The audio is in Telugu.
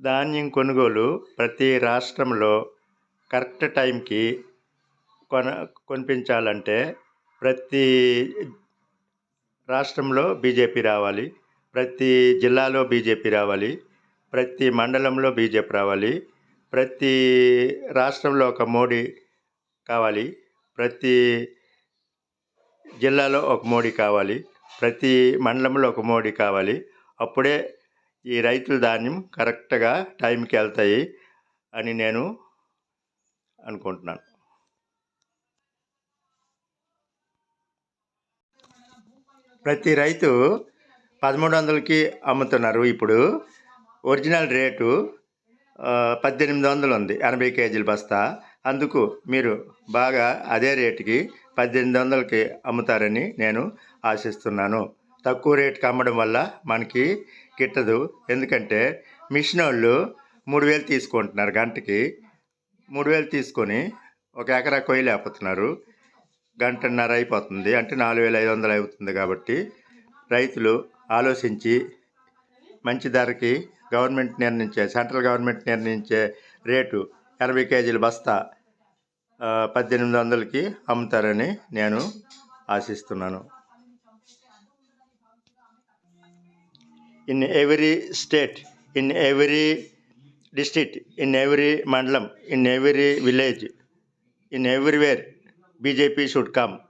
ధాన్యం కొనుగోలు ప్రతి రాష్ట్రంలో కరెక్ట్ టైంకి కొన కొనిపించాలంటే ప్రతి రాష్ట్రంలో బీజేపీ రావాలి ప్రతి జిల్లాలో బీజేపీ రావాలి ప్రతి మండలంలో బీజేపీ రావాలి ప్రతి రాష్ట్రంలో ఒక మోడీ కావాలి ప్రతి జిల్లాలో ఒక మోడీ కావాలి ప్రతి మండలంలో ఒక మోడీ కావాలి అప్పుడే ఈ రైతుల ధాన్యం కరెక్ట్గా టైంకి వెళ్తాయి అని నేను అనుకుంటున్నాను. ప్రతి రైతు పదమూడు వందలకి అమ్ముతున్నారు ఇప్పుడు. ఒరిజినల్ రేటు పద్దెనిమిది వందలు ఉంది ఎనభై కేజీల బస్తా. అందుకు మీరు బాగా అదే రేటుకి పద్దెనిమిది వందలకి అమ్ముతారని నేను ఆశిస్తున్నాను. తక్కువ రేటుకి అమ్మడం వల్ల మనకి గిట్టదు ఎందుకంటే మిషన్ వాళ్ళు మూడు వేలు తీసుకుంటున్నారు గంటకి. మూడు వేలు తీసుకొని ఒక ఎకరా కొయ్యలేకపోతున్నారు గంటన్నర అయిపోతుంది. అంటే నాలుగు వేల ఐదు వందలు అవుతుంది కాబట్టి రైతులు ఆలోచించి మంచి ధరకి గవర్నమెంట్ నిర్ణయించే సెంట్రల్ గవర్నమెంట్ నిర్ణయించే రేటు ఎనభై కేజీల బస్తా పద్దెనిమిది వందలకి అమ్ముతారని నేను ఆశిస్తున్నాను. in every state, in every district, in every mandalam, in every village, in everywhere, BJP should come.